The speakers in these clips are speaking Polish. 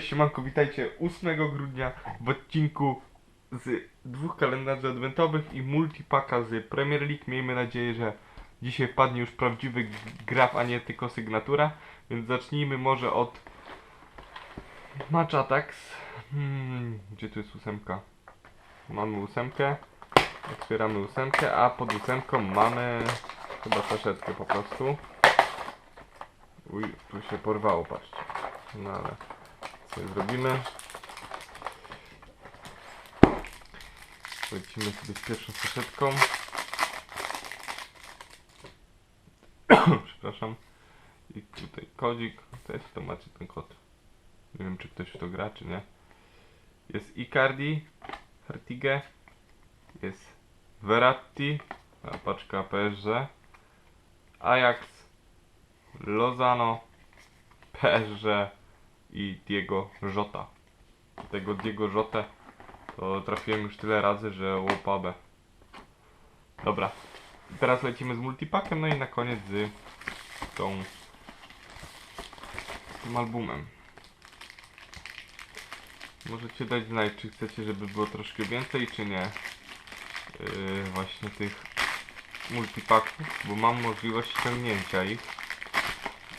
Siemanko, witajcie 8 grudnia w odcinku z dwóch kalendarzy adwentowych i multipaka z Premier League. Miejmy nadzieję, że dzisiaj wpadnie już prawdziwy graf, a nie tylko sygnatura. Więc zacznijmy może od Match Attacks. Hmm, gdzie tu jest ósemka? Mamy ósemkę. Otwieramy ósemkę, a pod ósemką mamy chyba saszetkę po prostu. Uj, tu się porwało, patrzcie. No ale zrobimy. Lecimy sobie z pierwszą saszetką. Przepraszam. I tutaj kodzik. Też to macie ten kod. Nie wiem czy ktoś w to gra, czy nie. Jest Icardi, Hartige, jest Verratti, paczka PSG, Ajax, Lozano, PSG, i Diego Jota. Tego Diego Jotę to trafiłem już tyle razy, że łopabę. Dobra. Teraz lecimy z multipakiem, no i na koniec z tą tym albumem. Możecie dać znać, czy chcecie, żeby było troszkę więcej, czy nie. Yy, właśnie tych multipaków, bo mam możliwość ściągnięcia ich.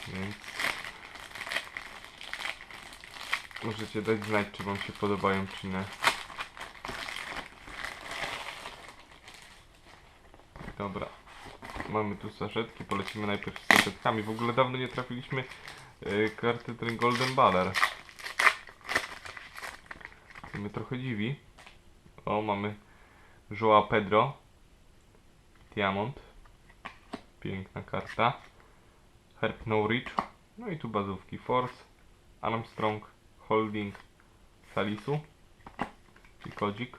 Więc Możecie dać znać, czy wam się podobają, czy nie. Dobra. Mamy tu saszetki, polecimy najpierw z saszetkami. W ogóle dawno nie trafiliśmy yy, karty ten Golden Baller. To mnie trochę dziwi. O, mamy Joa Pedro. Diamond. Piękna karta. Herb Norwich. No i tu bazówki Force. Armstrong. Holding Salisu i kodzik.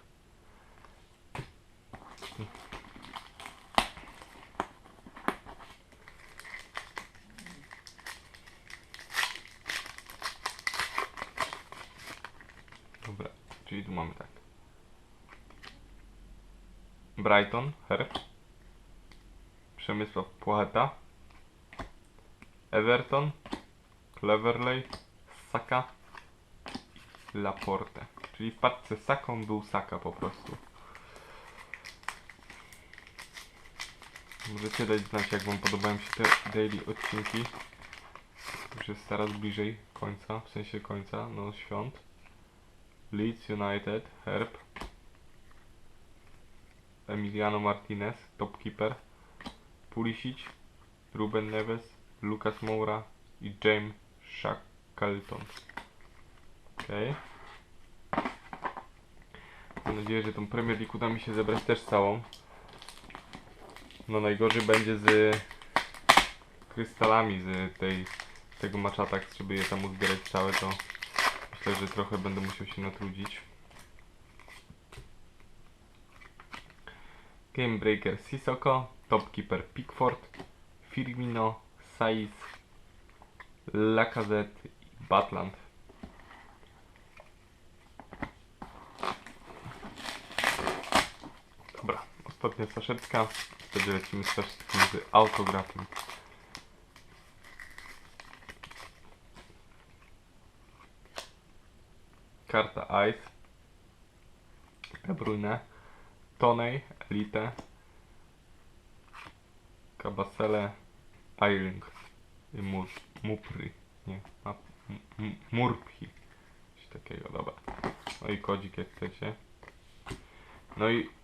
Dobra, czyli tu mamy tak. Brighton, Herb. Przemysław Płacheta. Everton. Cleverley. Saka. Laporte. Czyli w paczce Saką był Saka po prostu. Możecie dać znać, jak wam podobają się te daily odcinki. Już jest teraz bliżej końca, w sensie końca, no świąt. Leeds United, Herb. Emiliano Martinez, topkeeper. Pulisic, Ruben Neves, Lucas Moura i James Shackleton. Okej. Mam nadzieję, że tą Premier League uda mi się zebrać też całą. No najgorzej będzie z krystalami z tej tego maczatak, żeby je tam uzbierać całe, to myślę, że trochę będę musiał się natrudzić. Gamebreaker Sissoko, Topkeeper Pickford, Firmino, Saiz, Lacazette i Batland. Dobra, ostatnia saszetka. Wtedy lecimy z saszetką z autografem. Karta Ice. De. Tonej, Elite. Kabasele, Eiling. I Mur, Mupri. Nie, ma, M- M- Murphi. Coś takiego, dobra. No i kodzik jak chcecie. No i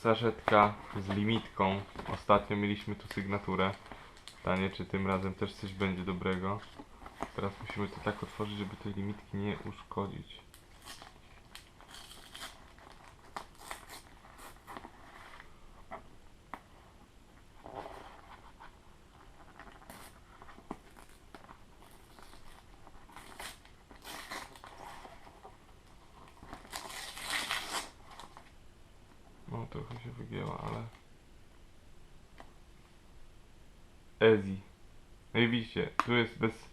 saszetka z limitką. Ostatnio mieliśmy tu sygnaturę. Pytanie, czy tym razem też coś będzie dobrego. Teraz musimy to tak otworzyć, żeby tej limitki nie uszkodzić. No trochę się wygięła, ale... Ezi. No i widzicie, tu jest bez,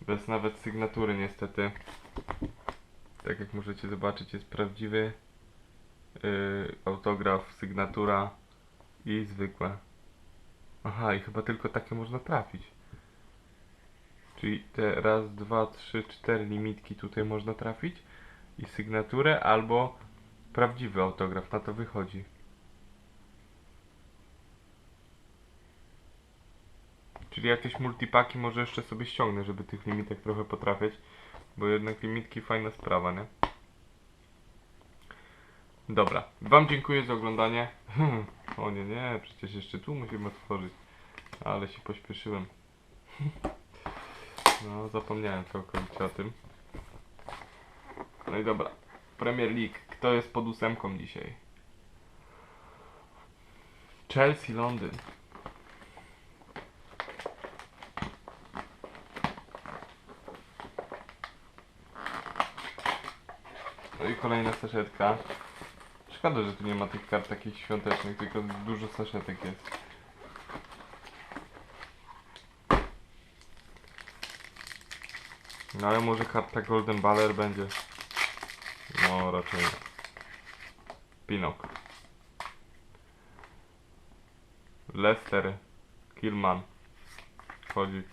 bez nawet sygnatury niestety. Tak jak możecie zobaczyć jest prawdziwy yy, autograf, sygnatura i zwykłe. Aha, i chyba tylko takie można trafić. Czyli te raz, dwa, trzy, cztery limitki tutaj można trafić i sygnaturę albo prawdziwy autograf, na to wychodzi. Czyli jakieś multipaki może jeszcze sobie ściągnę, żeby tych limitek trochę potrafiać, bo jednak limitki fajna sprawa, nie? Dobra, wam dziękuję za oglądanie. o nie, nie, przecież jeszcze tu musimy otworzyć. Ale się pośpieszyłem. No, zapomniałem całkowicie o tym. No i dobra. Premier League. Kto jest pod ósemką dzisiaj? Chelsea, Londyn. No i kolejna saszetka. Szkoda, że tu nie ma tych kart takich świątecznych, tylko dużo saszetek jest. No ale może karta Golden Baller będzie. No raczej. Pinok. Leicester. Killman. Chodzik.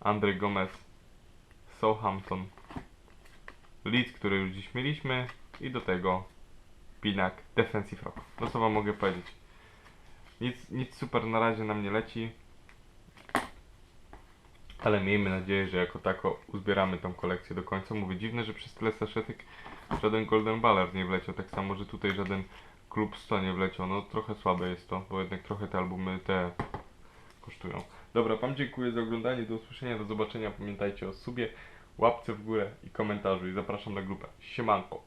Andrzej Gomez. Southampton. Leeds, który już dziś mieliśmy. I do tego Pinak. Defensive Rock. No co wam mogę powiedzieć. Nic, nic super na razie nam nie leci. Ale miejmy nadzieję, że jako tako uzbieramy tą kolekcję do końca. Mówię, dziwne, że przez tyle saszetek żaden Golden Baller nie wleciał. Tak samo, że tutaj żaden Klub 100 nie wleciał. No trochę słabe jest to, bo jednak trochę te albumy te kosztują. Dobra, wam dziękuję za oglądanie. Do usłyszenia, do zobaczenia. Pamiętajcie o subie, łapce w górę i komentarzu. I zapraszam na grupę. Siemanko.